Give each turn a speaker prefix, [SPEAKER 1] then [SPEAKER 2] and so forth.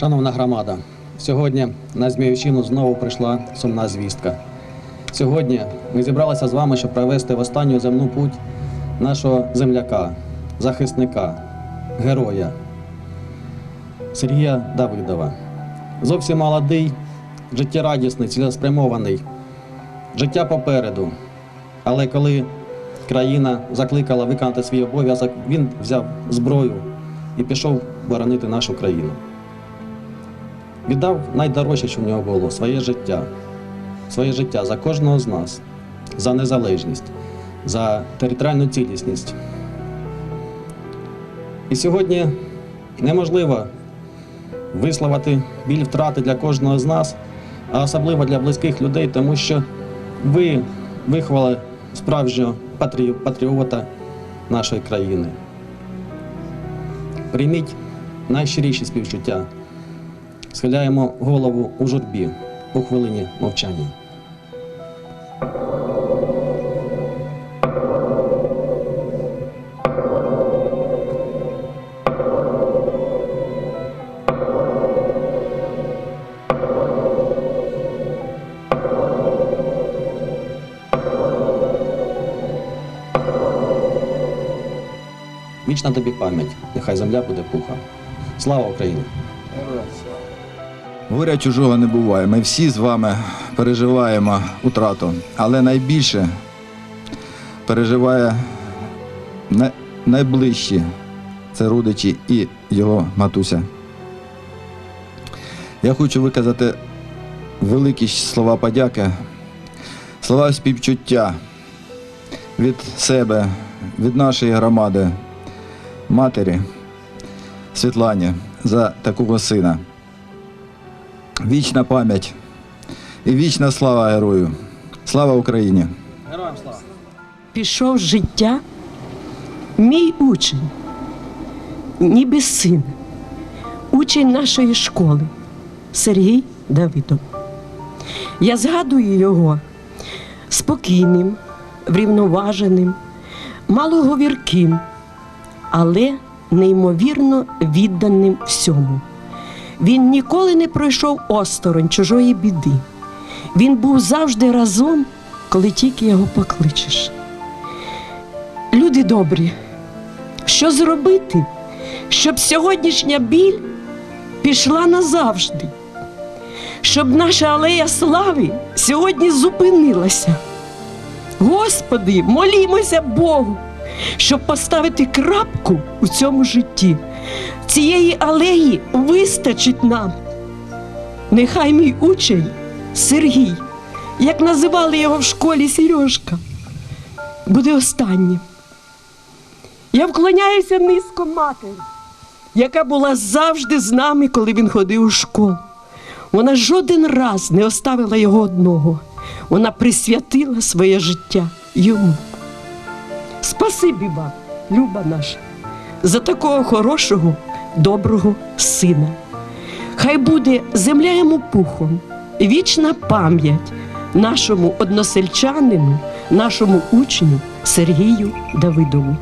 [SPEAKER 1] Шановна громада, сьогодні на Зміївщину знову прийшла сумна звістка. Сьогодні ми зібралися з вами, щоб провести в останню земну путь нашого земляка, захисника, героя Сергія Давидова. Зовсім молодий, життєрадісний, цілеспрямований, життя попереду. Але коли країна закликала виконати свій обов'язок, він взяв зброю і пішов боронити нашу країну. Віддав найдорожче, що в нього було своє життя. Своє життя за кожного з нас, за незалежність, за територіальну цілісність. І сьогодні неможливо висловити біль втрати для кожного з нас, а особливо для близьких людей, тому що ви виховали справжнього патрі- патріота нашої країни. Прийміть найщиріші співчуття. Схиляємо голову у журбі у хвилині мовчання. Вічна тобі пам'ять, нехай земля буде пуха. Слава Україні!
[SPEAKER 2] Горя чужого не буває. Ми всі з вами переживаємо утрату, але найбільше переживає найближчі це родичі і його матуся. Я хочу виказати великі слова подяки, слова співчуття від себе, від нашої громади, матері Світлані за такого сина. Вічна пам'ять і вічна слава герою. Слава Україні!
[SPEAKER 1] Героям слава!
[SPEAKER 3] пішов з життя мій учень, ніби син, учень нашої школи Сергій Давидов. Я згадую його спокійним, врівноваженим, малоговірким, але неймовірно відданим всьому. Він ніколи не пройшов осторонь чужої біди. Він був завжди разом, коли тільки його покличеш. Люди добрі, що зробити, щоб сьогоднішня біль пішла назавжди, щоб наша алея слави сьогодні зупинилася. Господи, молімося Богу, щоб поставити крапку у цьому житті. Цієї алеї вистачить нам. Нехай мій учень Сергій, як називали його в школі Сережка, буде останнім. Я вклоняюся низько матері, яка була завжди з нами, коли він ходив у школу. Вона жоден раз не оставила його одного. Вона присвятила своє життя йому. Спасибі вам, люба наша, за такого хорошого, доброго сина. Хай буде земля йому пухом, вічна пам'ять нашому односельчанину, нашому учню Сергію Давидову.